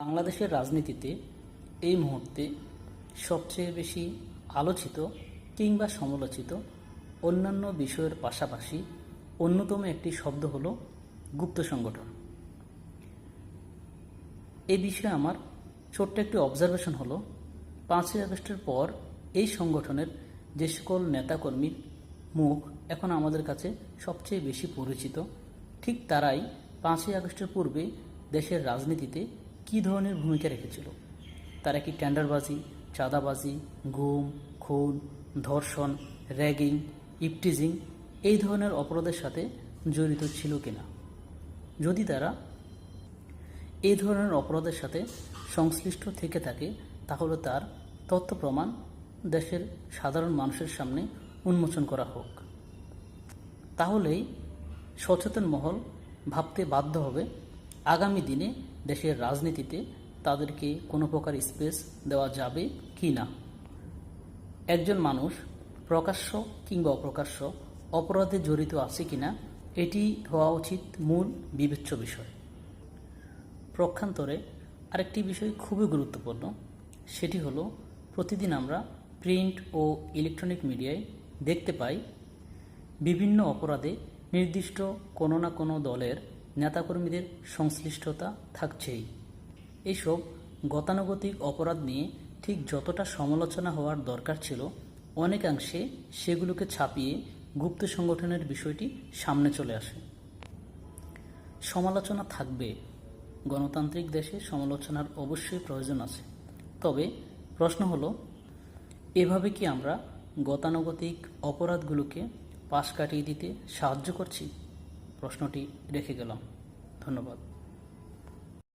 বাংলাদেশের রাজনীতিতে এই মুহূর্তে সবচেয়ে বেশি আলোচিত কিংবা সমালোচিত অন্যান্য বিষয়ের পাশাপাশি অন্যতম একটি শব্দ হলো গুপ্ত সংগঠন। এই বিষয়ে আমার ছোট্ট একটি অবজারভেশন হলো, পাঁচই আগস্টের পর এই সংগঠনের যে সকল নেতাকর্মীর মুখ এখন আমাদের কাছে সবচেয়ে বেশি পরিচিত, ঠিক তারাই পাঁচই আগস্টের পূর্বে দেশের রাজনীতিতে কী ধরনের ভূমিকা রেখেছিল? তারা কি ট্যান্ডারবাজি চাঁদাবাজি, গুম, খুন, ধর্ষণ, র্যাগিং, ইপটিজিং এই ধরনের অপরাধের সাথে জড়িত ছিল কিনা? যদি তারা এই ধরনের অপরাধের সাথে সংশ্লিষ্ট থেকে থাকে, তাহলে তার তথ্য প্রমাণ দেশের সাধারণ মানুষের সামনে উন্মোচন করা হোক। তাহলেই সচেতন মহল ভাবতে বাধ্য হবে আগামী দিনে দেশের রাজনীতিতে তাদেরকে কোনো প্রকার স্পেস দেওয়া যাবে কি না? একজন মানুষ প্রকাশ্য কিংবা অপ্রকাশ্য অপরাধে জড়িত আছে কিনা এটি হওয়া উচিত মূল বিবেচ্য বিষয়। প্রক্ষান্তরে আরেকটি বিষয় খুবই গুরুত্বপূর্ণ, সেটি হলো প্রতিদিন আমরা প্রিন্ট ও ইলেকট্রনিক মিডিয়ায় দেখতে পাই বিভিন্ন অপরাধে নির্দিষ্ট কোনো না কোনো দলের নেতাকর্মীদের সংশ্লিষ্টতা থাকছেই। এইসব গতানুগতিক অপরাধ নিয়ে ঠিক যতটা সমালোচনা হওয়ার দরকার ছিল, অনেকাংশে সেগুলোকে ছাপিয়ে গুপ্ত সংগঠনের বিষয়টি সামনে চলে আসে। সমালোচনা থাকবে। গণতান্ত্রিক দেশে সমালোচনার অবশ্যই প্রয়োজন আছে। তবে প্রশ্ন হলো, এভাবে কি আমরা গতানুগতিক অপরাধগুলোকে পাশ কাটিয়ে দিতে সাহায্য করছি? প্রশ্নটি রেখে গেলাম। ধন্যবাদ।